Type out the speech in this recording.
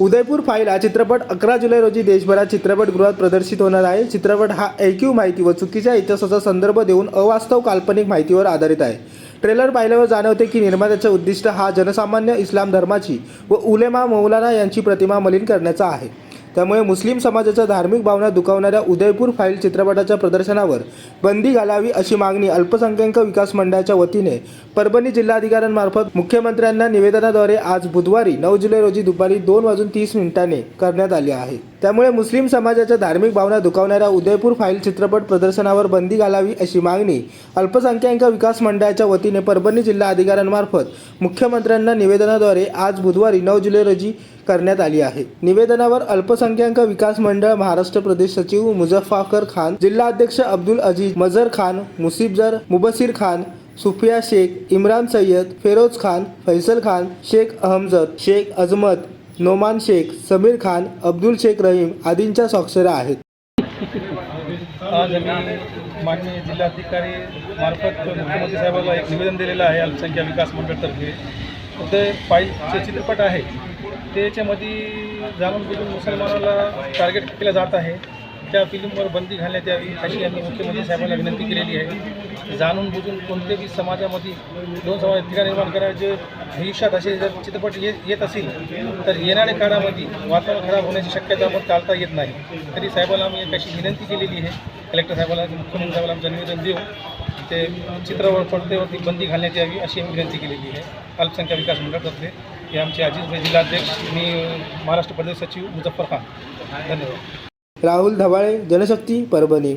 Udaipur file हा चित्रपट अकरा जुलै रोजी देशभरात चित्रपटगृहात प्रदर्शित होणार आहे. चित्रपट हा ऐकीव माहिती व चुकीच्या इतिहासाचा संदर्भ देऊन अवास्तव काल्पनिक माहितीवर आधारित आहे. ट्रेलर पाहिल्यावर जाणवते की निर्मात्याचे उद्दिष्ट हा जनसामान्य इस्लाम धर्माची व उलेमा मौलाना यांची प्रतिमा मलिन करण्याचा आहे. त्यामुळे मुस्लिम समाजाच्या धार्मिक भावना दुखावणाऱ्या उदयपूर फाईल चित्रपटाच्या प्रदर्शनावर बंदी घालावी अशी मागणी अल्पसंख्याक विकास मंडळाच्या वतीने परभणी जिल्हाधिकाऱ्यांमार्फत मुख्यमंत्र्यांना निवेदनाद्वारे आज बुधवारी नऊ जुलै रोजी दुपारी दोन वाजून तीस मिनिटांनी करण्यात आली आहे. त्यामुळे मुस्लिम समाजाच्या धार्मिक भावना दुखावणाऱ्या उदयपूर फाईल चित्रपट प्रदर्शनावर बंदी घालावी अशी मागणी अल्पसंख्याक विकास मंडळाच्या वतीने परभणी जिल्हा अधिकाऱ्यांमार्फत मुख्यमंत्र्यांना निवेदनाद्वारे आज बुधवारी नऊ जुलै रोजी करण्यात आली आहे. निवेदनावर अल्पसंख्याक विकास मंडळ महाराष्ट्र प्रदेश सचिव मुझफ्फाकर खान जिल्हा अध्यक्ष अब्दुल अजीज मजर खान मुसिबजर मुबसीर खान सुफिया शेख इम्रान सय्यद फेरोज खान फैसल खान शेख अहमजद शेख अजमत नोमान शेख समीर खान अब्दुल शेख रहीम आदींच्या स्वाक्षऱ्या आहेत. आज आम्ही माननीय जिल्हाधिकारी मार्फत मुख्यमंत्री साहेबांना एक निवेदन दिलेलं आहे अल्पसंख्या विकास मंडळतर्फे. उदय फाईलचे चित्रपट आहे. त्याच्यामध्ये जाणून बुजून मुसलमानाला टार्गेट केलं जात आहे. त्या फिल्मवर बंदी घालण्यात यावी अशी आम्ही मुख्यमंत्री साहेबांना विनंती केलेली आहे. जाणून बुजून कोणत्याही समाजामध्ये दोन समाज ठिकाण निर्माण करायचे भविष्यात असे जर चित्रपट येत येत असेल तर येणाऱ्या काळामध्ये वातावरण खराब होण्याची शक्यता आपण टाळता येत नाही. तरी साहेबाला आम्ही एक अशी विनंती केलेली आहे. कलेक्टर साहेबाला मुख्यमंत्री साहेबाला आमचं निवेदन देऊ. ते चित्रपट पडतेवरती बंदी घालण्यात यावी अशी आम्ही विनंती केलेली आहे. अल्पसंख्याक विकास मंडळातर्फे हे आमचे अजित जिल्हाध्यक्ष मी महाराष्ट्र प्रदेश सचिव मुझफ्फर खान. धन्यवाद. राहुल धवाळे जनशक्ती परभणी.